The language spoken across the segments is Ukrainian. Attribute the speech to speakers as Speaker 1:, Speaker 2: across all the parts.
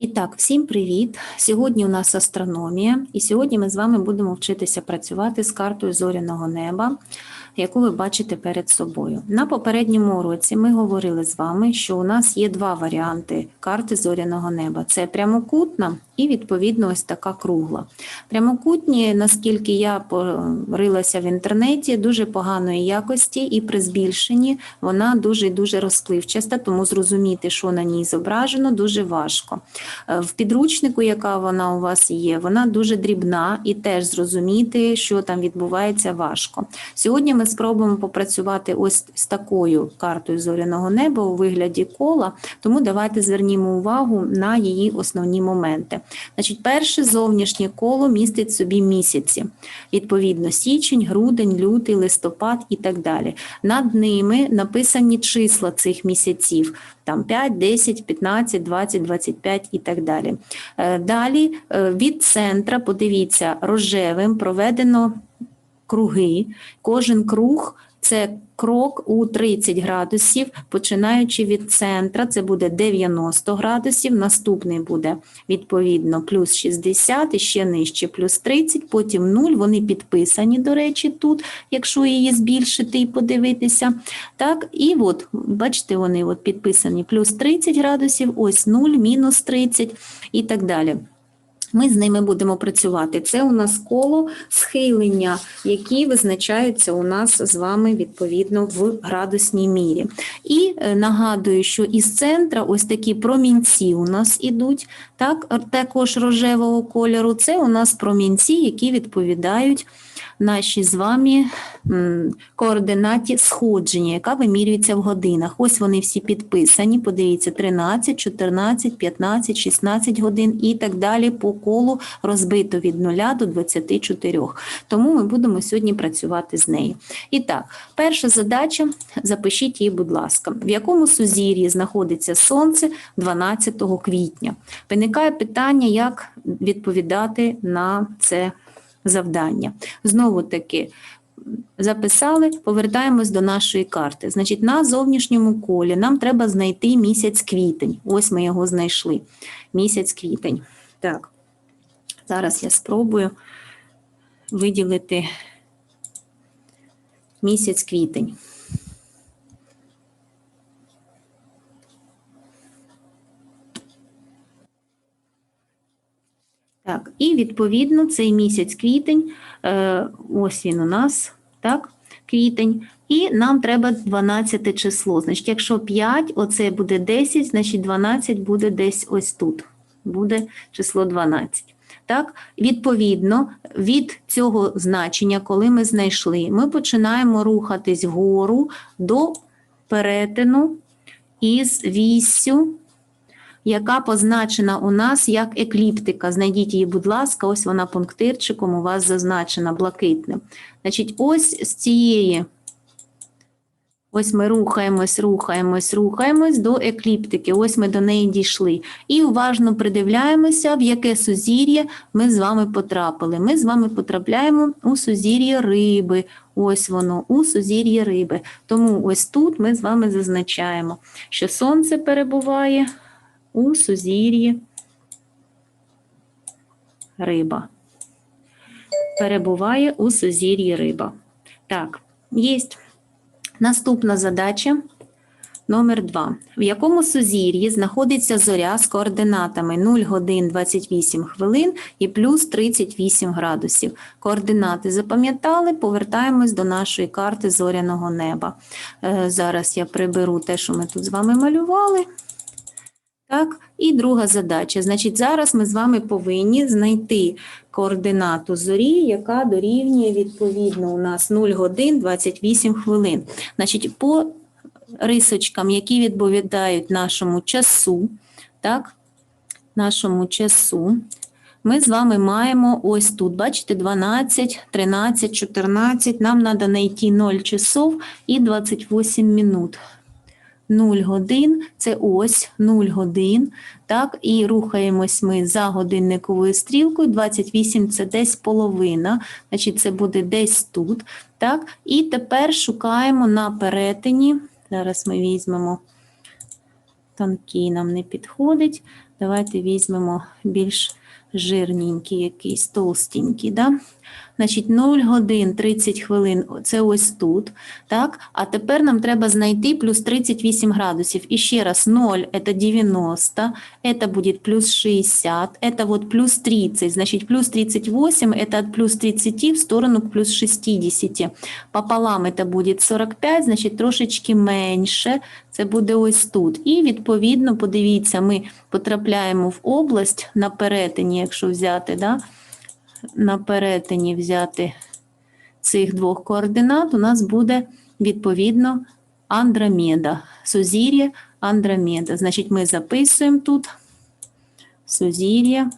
Speaker 1: І так, всім привіт! Сьогодні у нас астрономія, і сьогодні ми з вами будемо вчитися працювати з картою зоряного неба, яку ви бачите перед собою. На попередньому уроці ми говорили з вами, що у нас є два варіанти карти зоряного неба: це прямокутна і, відповідно, ось така кругла. Прямокутні, наскільки я порилася в інтернеті, дуже поганої якості, і при збільшенні вона дуже дуже розпливчаста, тому зрозуміти, що на ній зображено, дуже важко. Е, В підручнику, яка вона у вас є, вона дуже дрібна і теж зрозуміти, що там відбувається, важко. Сьогодні ми спробуємо попрацювати ось з такою картою зоряного неба у вигляді кола, тому давайте звернімо увагу на її основні моменти. Значить, перше зовнішнє коло містить собі місяці, відповідно, січень, грудень, лютий, листопад і так далі. Над ними написані числа цих місяців. Там 5, 10, 15, 20, 25 і так далі. Е, Далі е, від центра, подивіться, рожевим проведено круги. Кожен круг це крок у 30 градусів, починаючи від центра, це буде 90 градусів, наступний буде відповідно плюс 60 і ще нижче плюс 30, потім 0, вони підписані, до речі, тут, якщо її збільшити і подивитися. Так, і от, бачите, вони от підписані плюс 30 градусів, ось 0, мінус 30 і так далі. Ми з ними будемо працювати. Це у нас коло схилення, які визначаються у нас з вами відповідно в градусній мірі. І е, нагадую, що із центра ось такі промінці у нас ідуть, так, також рожевого кольору. Це у нас промінці, які відповідають нашій з вами координаті сходження, яка вимірюється в годинах. Ось вони всі підписані. Подивіться, 13, 14, 15, 16 годин і так далі по колу розбито від 0 до 24. Тому ми будемо сьогодні працювати з нею. І так, перша задача, запишіть її, будь ласка, в якому сузір'ї знаходиться Сонце 12 квітня. Виникає питання, як відповідати на це завдання. Знову таки. Записали, повертаємось до нашої карти. Значить, на зовнішньому колі нам треба знайти місяць квітень. Ось ми його знайшли. Місяць квітень. Так, зараз я спробую виділити місяць квітень. Так, і відповідно цей місяць квітень, е, ось він у нас, так, квітень, і нам треба 12 число. Значить, якщо 5, оце буде 10, значить 12 буде десь ось тут. Буде число 12. Так, відповідно, від цього значення, коли ми знайшли, ми починаємо рухатись вгору до перетину із віссю яка позначена у нас як екліптика. Знайдіть її, будь ласка, ось вона пунктирчиком у вас зазначена блакитним. Значить, ось з цієї, ось ми рухаємось, рухаємось, рухаємось до екліптики. Ось ми до неї дійшли. І уважно придивляємося, в яке сузір'я ми з вами потрапили. Ми з вами потрапляємо у сузір'я риби. Ось воно, у сузір'я риби. Тому ось тут ми з вами зазначаємо, що сонце перебуває у сузір'ї риба. Перебуває у сузір'ї риба. Так, є наступна задача номер 2. В якому сузір'ї знаходиться зоря з координатами 0 годин 28 хвилин і плюс 38 градусів. Координати запам'ятали, повертаємось до нашої карти зоряного неба. Е, Зараз я приберу те, що ми тут з вами малювали. Так, і друга задача. Значить, зараз ми з вами повинні знайти координату зорі, яка дорівнює відповідно у нас 0 годин 28 хвилин. Значить, по рисочкам, які відповідають нашому часу, так, нашому часу, ми з вами маємо ось тут, бачите, 12, 13, 14. Нам треба знайти 0 часов і 28 минут. 0 годин, це ось 0 годин, так, і рухаємось ми за годинниковою стрілкою, 28 це десь половина, значить це буде десь тут, так, і тепер шукаємо на перетині, зараз ми візьмемо, тонкий нам не підходить, Давайте візьмемо більш жирненький, якийсь толстенький. Да? Значить, 0 годин 30 хвилин це ось тут. Так? А тепер нам треба знайти плюс 38 градусів. І ще раз, 0 це 90, це буде плюс 60, це вот плюс 30. Значить, плюс 38 це від плюс 30 в сторону плюс 60. Пополам це буде 45, значить трошечки менше. Це буде ось тут. І відповідно, подивіться, ми потрапляємо в область на перетині, якщо взяти, да? На перетині взяти цих двох координат, у нас буде відповідно Андромеда. Сузір'я Андромеда. Значить, ми записуємо тут сузір'я.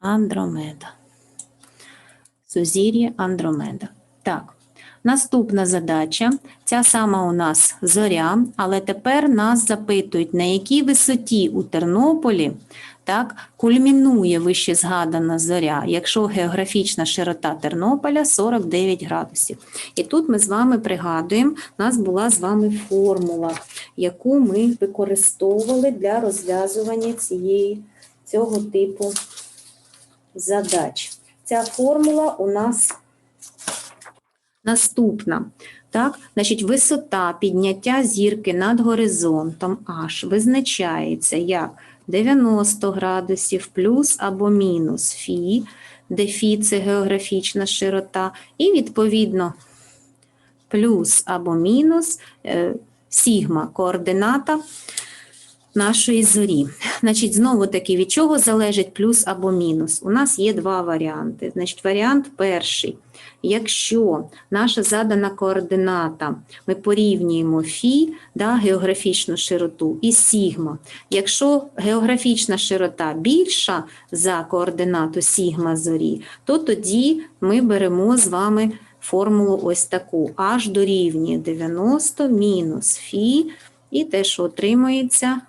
Speaker 1: Андромеда. Сузір'я Андромеда. Так, наступна задача. Ця сама у нас зоря, але тепер нас запитують, на якій висоті у Тернополі так, кульмінує вище згадана зоря, якщо географічна широта Тернополя 49 градусів. І тут ми з вами пригадуємо, у нас була з вами формула, яку ми використовували для розв'язування цієї, цього типу задач. Ця формула у нас наступна. Так, значить, висота підняття зірки над горизонтом H визначається як 90 градусів плюс або мінус фі, де фі це географічна широта, і відповідно плюс або мінус е, сігма координата нашої зорі. Значить, знову таки, від чого залежить плюс або мінус? У нас є два варіанти. Значить, варіант перший. Якщо наша задана координата, ми порівнюємо фі, да, географічну широту, і сігма. Якщо географічна широта більша за координату сігма зорі, то тоді ми беремо з вами формулу ось таку. H дорівнює 90 мінус фі, і те, що отримується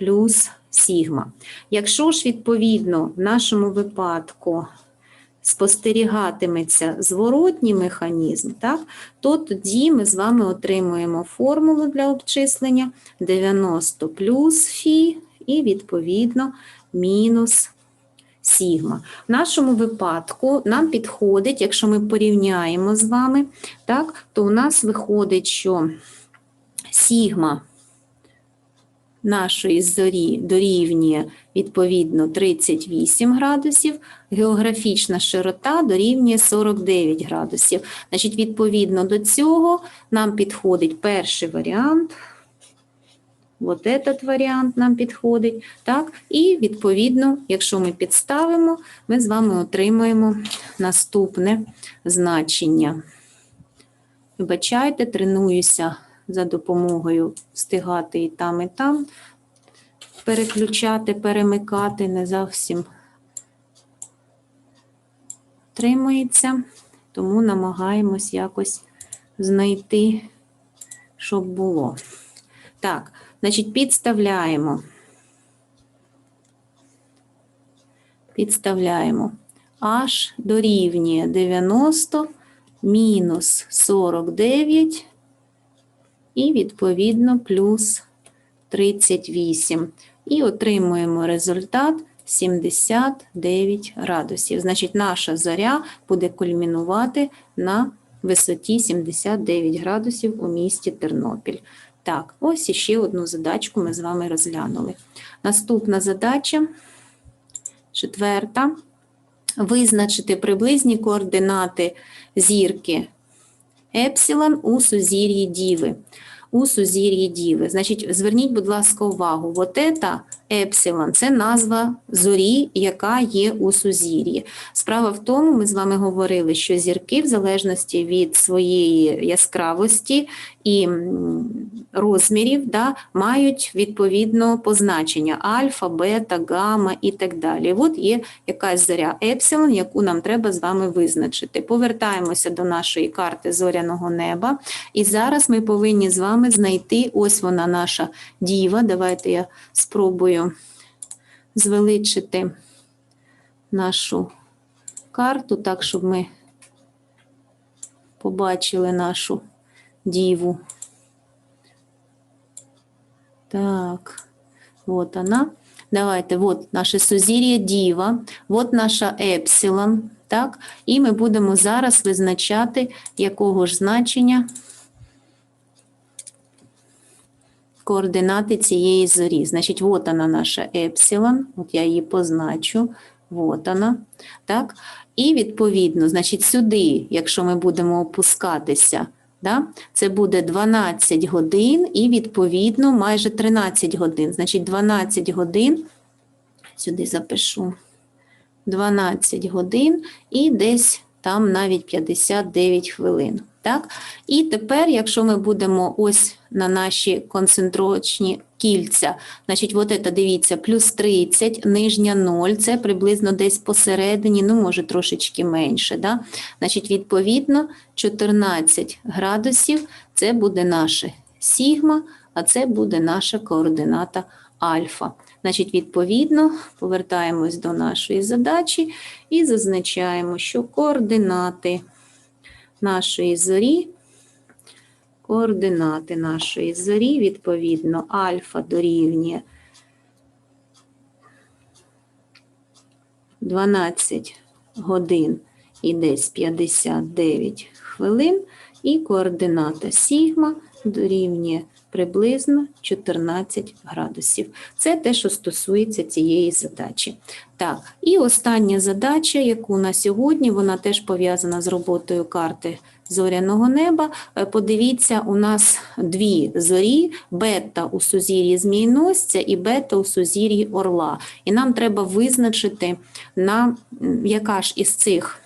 Speaker 1: плюс сігма. Якщо ж, відповідно, в нашому випадку спостерігатиметься зворотній механізм, так, то тоді ми з вами отримуємо формулу для обчислення 90 плюс фі і, відповідно, мінус сігма. В нашому випадку нам підходить, якщо ми порівняємо з вами, так, то у нас виходить, що сігма нашої зорі дорівнює відповідно 38 градусів, географічна широта дорівнює 49 градусів. Значить, відповідно до цього нам підходить перший варіант. От этот варіант нам підходить. Так? І відповідно, якщо ми підставимо, ми з вами отримаємо наступне значення. Вибачайте, тренуюся за допомогою встигати і там, і там, переключати, перемикати, не зовсім тримається, тому намагаємось якось знайти, щоб було. Так, значить, підставляємо. Підставляємо. H дорівнює 90 мінус 49 і, відповідно, плюс 38. І отримуємо результат 79 градусів. Значить, наша зоря буде кульмінувати на висоті 79 градусів у місті Тернопіль. Так, ось іще одну задачку ми з вами розглянули. Наступна задача, четверта. Визначити приблизні координати зірки Епсилон у сузір'ї Діви. У сузір'ї Діви. Значить, зверніть, будь ласка, увагу, вот это Епсилон це назва зорі, яка є у сузір'ї. Справа в тому, ми з вами говорили, що зірки, в залежності від своєї яскравості і розмірів, да, мають відповідно позначення альфа, бета, гамма і так далі. От є якась зоря Епсилон, яку нам треба з вами визначити. Повертаємося до нашої карти зоряного неба. І зараз ми повинні з вами знайти ось вона наша діва. Давайте я спробую звеличити нашу карту так, щоб ми побачили нашу діву. Так, вот она. Давайте, вот наше сузір'я Діва, от наша Епсилон, так? І ми будемо зараз визначати, якого ж значення координати цієї зорі. Значить, от вона наша Епсилон, от я її позначу, от вона, так? І відповідно, значить, сюди, якщо ми будемо опускатися, да, це буде 12 годин і відповідно майже 13 годин. Значить, 12 годин, сюди запишу, 12 годин і десь там навіть 59 хвилин. Так? І тепер, якщо ми будемо ось на наші концентрочні кільця, значить, от це, дивіться, плюс 30, нижня 0, це приблизно десь посередині, ну, може, трошечки менше. Да? Значить, відповідно, 14 градусів це буде наше сігма, а це буде наша координата альфа. Значить, відповідно, повертаємось до нашої задачі і зазначаємо, що координати нашої зорі, координати нашої зорі, відповідно, альфа дорівнює 12 годин і десь 59 хвилин, і координата сігма дорівнює приблизно 14 градусів. Це те, що стосується цієї задачі. Так, і остання задача, яку на сьогодні, вона теж пов'язана з роботою карти зоряного неба. Е, Подивіться, у нас дві зорі: бета у сузір'ї Змієносця і бета у сузір'ї Орла. І нам треба визначити, на яка ж із цих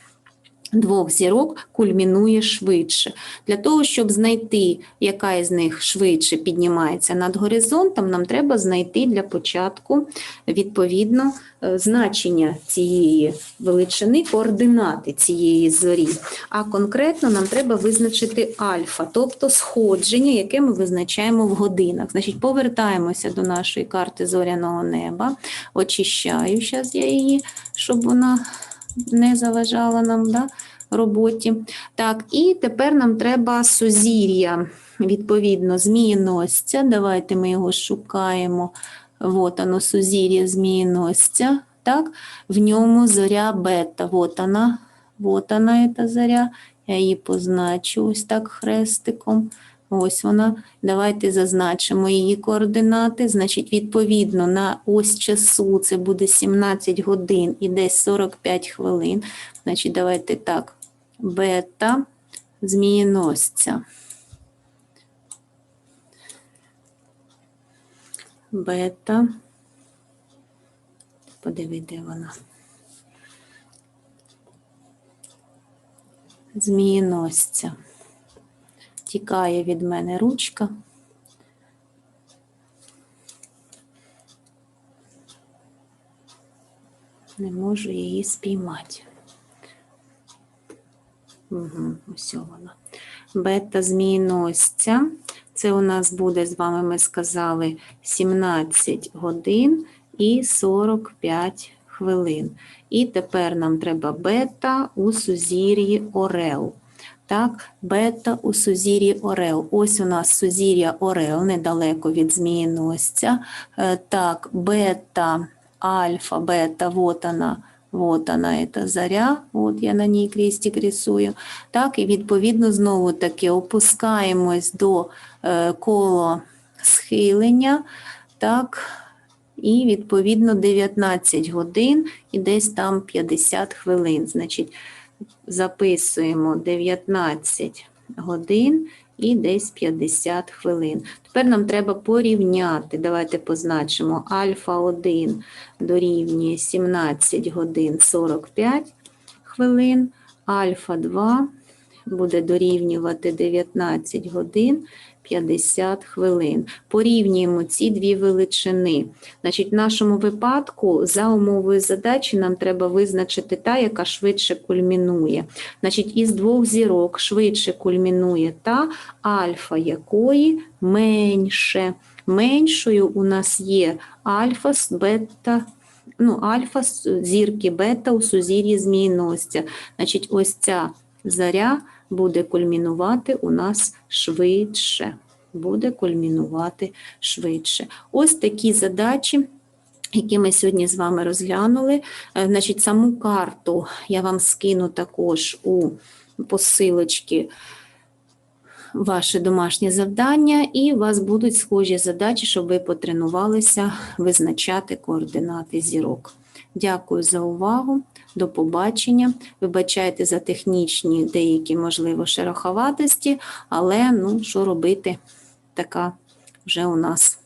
Speaker 1: двох зірок кульмінує швидше. Для того, щоб знайти, яка із них швидше піднімається над горизонтом, нам треба знайти для початку відповідно е, значення цієї величини, координати цієї зорі. А конкретно нам треба визначити альфа, тобто сходження, яке ми визначаємо в годинах. Значить, повертаємося до нашої карти зоряного неба. Очищаю зараз я її, щоб вона не заважала нам да, роботі. Так, і тепер нам треба сузір'я, відповідно, змієносця. Давайте ми його шукаємо. Вот оно, сузір'я змієносця. Так, в ньому зоря бета. Вот вона, вот вона, ця зоря. Я її позначу ось так хрестиком. Ось вона. Давайте зазначимо її координати. Значить, відповідно на ось часу це буде 17 годин і десь 45 хвилин. Значить, давайте так. Бета змієносця. Бета. Подиви, де вона. Змієносця. Тікає від мене ручка. Не можу її спіймати. Угу, ось вона. Бета змієносця. Це у нас буде з вами, ми сказали, 17 годин і 45 хвилин. І тепер нам треба бета у сузір'ї Орел. Так, бета у сузір'ї Орел. Ось у нас сузір'я Орел, недалеко від змієносця. Е, Так, бета, альфа, бета, вот она. Вот она, эта заря, от я на ній крестик рисую. Так, і відповідно знову таки опускаємось до е, коло схилення. Так, і відповідно 19 годин і десь там 50 хвилин. Значить, записуємо 19 годин і десь 50 хвилин. Тепер нам треба порівняти. Давайте позначимо альфа 1 дорівнює 17 годин 45 хвилин, альфа 2 буде дорівнювати 19 годин 50 хвилин. Порівнюємо ці дві величини. Значить, в нашому випадку за умовою задачі нам треба визначити та, яка швидше кульмінує. Значить, із двох зірок швидше кульмінує та, альфа якої менше. Меншою у нас є альфа, бета, ну, альфа зірки бета у сузір'ї змієносця. Значить, ось ця заря буде кульмінувати у нас швидше. Буде кульмінувати швидше. Ось такі задачі, які ми сьогодні з вами розглянули. Е, Значить, саму карту я вам скину також у посилочки ваше домашнє завдання, і у вас будуть схожі задачі, щоб ви потренувалися визначати координати зірок. Дякую за увагу. До побачення. Вибачайте за технічні деякі, можливо, шероховатості, але ну, що робити, така вже у нас,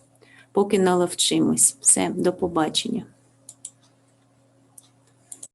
Speaker 1: поки наловчимось. Все, до побачення.